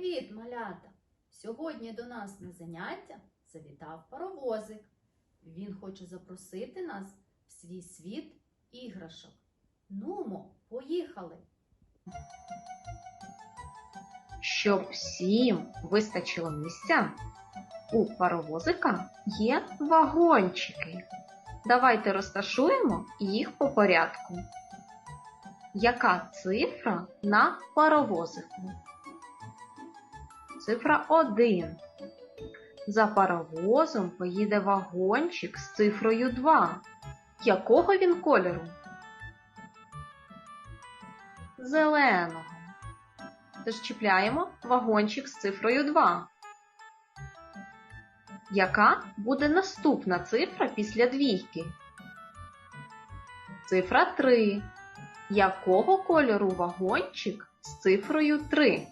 Привіт, малята! Сьогодні до нас на заняття завітав паровозик. Він хоче запросити нас в свій світ іграшок. Нумо, поїхали! Щоб всім вистачило місця, у паровозика є вагончики. Давайте розташуємо їх по порядку. Яка цифра на паровозику? Цифра 1. За паровозом поїде вагончик з цифрою 2. Якого він кольору? Зеленого. Тож чіпляємо вагончик з цифрою 2. Яка буде наступна цифра після двійки? Цифра 3. Якого кольору вагончик з цифрою 3?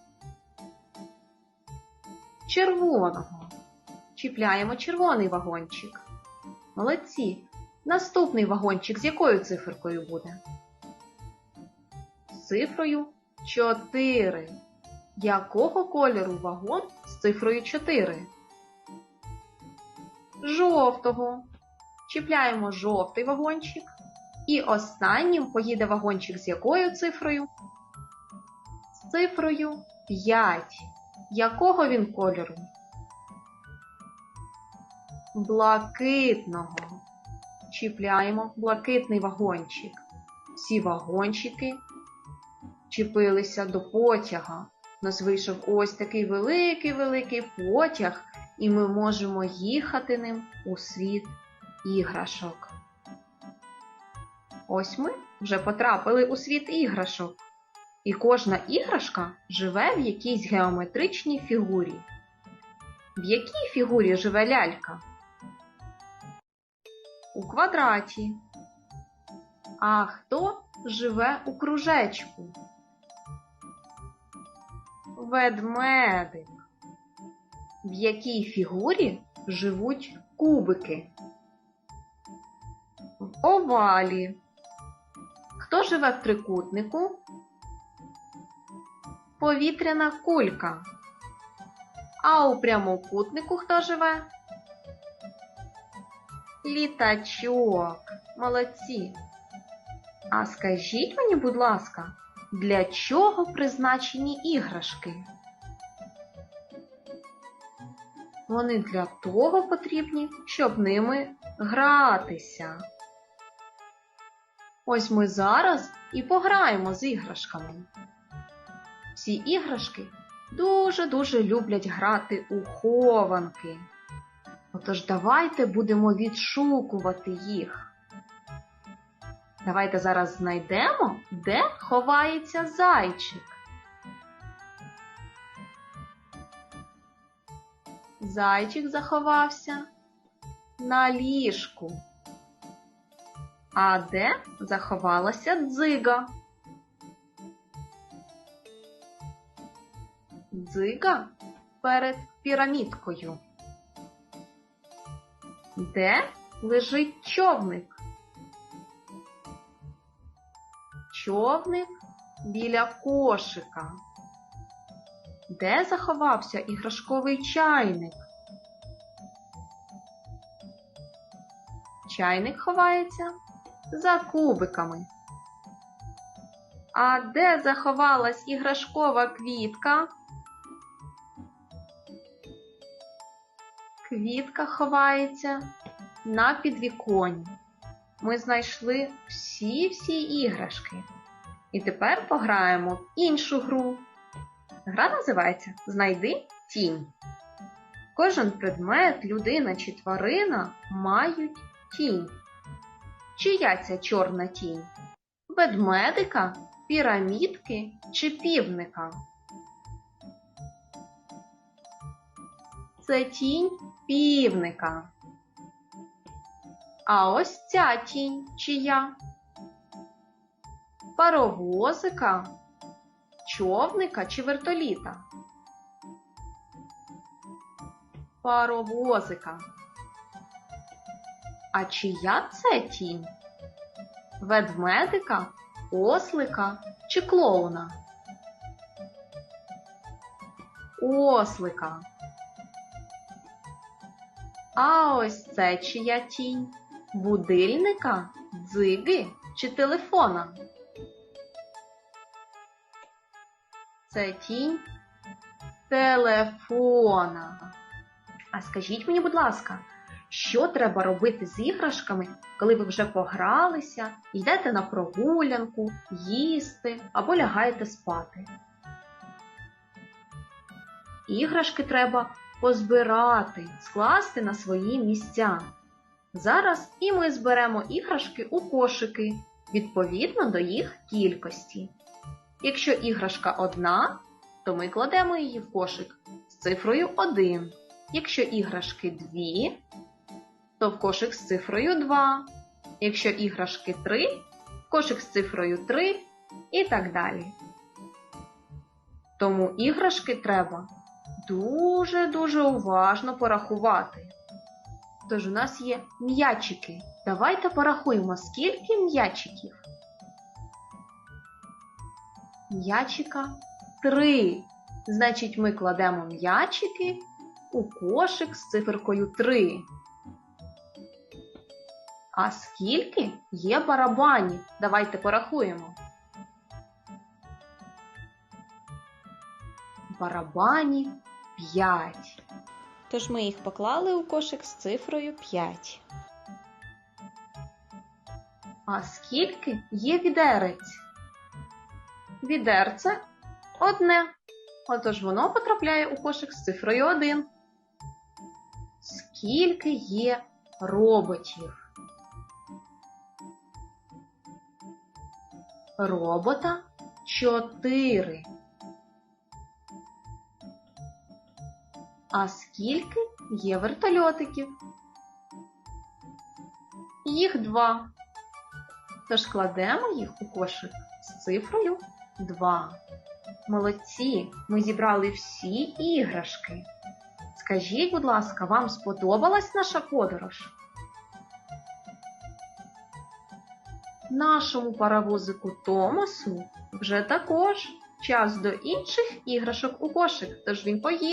Червоного. Чіпляємо червоний вагончик. Молодці. Наступний вагончик з якою циферкою буде? Цифрою 4. Якого кольору вагон з цифрою 4? Жовтого. Чіпляємо жовтий вагончик. І останнім поїде вагончик з якою цифрою? З цифрою 5. Якого він кольору? Блакитного. Чіпляємо блакитний вагончик. Всі вагончики чіпилися до потяга. У нас вийшов ось такий великий-великий потяг, і ми можемо їхати ним у світ іграшок. Ось ми вже потрапили у світ іграшок. І кожна іграшка живе в якійсь геометричній фігурі. В якій фігурі живе лялька? У квадраті. А хто живе у кружечку? Ведмедик. В якій фігурі живуть кубики? В овалі. Хто живе в трикутнику? Повітряна кулька. А у прямокутнику хто живе? Літачок. Молодці. А скажіть мені, будь ласка, для чого призначені іграшки? Вони для того потрібні, щоб ними гратися. Ось ми зараз і пограємо з іграшками. Всі іграшки дуже-дуже люблять грати у хованки. Отож давайте будемо відшукувати їх. Давайте зараз знайдемо, де ховається зайчик. Зайчик заховався на ліжку. А де заховалася дзига? Дзига перед пірамідкою. Де лежить човник? Човник біля кошика. Де заховався іграшковий чайник? Чайник ховається за кубиками. А де заховалась іграшкова квітка? Квітка ховається на підвіконні. Ми знайшли всі-всі іграшки. І тепер пограємо в іншу гру. Гра називається Знайди тінь. Кожен предмет, людина чи тварина мають тінь. Чия ця чорна тінь? Ведмедика, пірамідки чи півника? Це тінь півника. А ось ця тінь чия? Паровозика, човника чи вертоліта? Паровозика. А чия це тінь? Ведмедика, ослика чи клоуна? ослика. А ось це чия тінь? Будильника, дзиги чи телефона? Це тінь телефона. А скажіть мені, будь ласка, що треба робити з іграшками, коли ви вже погралися, йдете на прогулянку, їсти або лягаєте спати? Іграшки треба позбирати, скласти на свої місця. Зараз і ми зберемо іграшки у кошики відповідно до їх кількості. Якщо іграшка одна, то ми кладемо її в кошик з цифрою 1. Якщо іграшки дві, то в кошик з цифрою 2. Якщо іграшки 3, в кошик з цифрою 3 і так далі. Тому іграшки треба дуже-дуже уважно порахувати. Тож у нас є м'ячики. Давайте порахуємо, скільки м'ячиків. М'ячика три. Значить, ми кладемо м'ячики у кошик з циферкою 3. А скільки є барабанів? Давайте порахуємо. Барабанів 5. Тож ми їх поклали у кошик з цифрою 5. А скільки є відерець? Відерце одне. Отож воно потрапляє у кошик з цифрою 1. Скільки є роботів? Робота 4. А скільки є вертольотиків? Їх два. Тож кладемо їх у кошик з цифрою 2. Молодці! Ми зібрали всі іграшки. Скажіть, будь ласка, вам сподобалась наша подорож? Нашому паровозику Томасу вже також час до інших іграшок у кошик, тож він поїхав.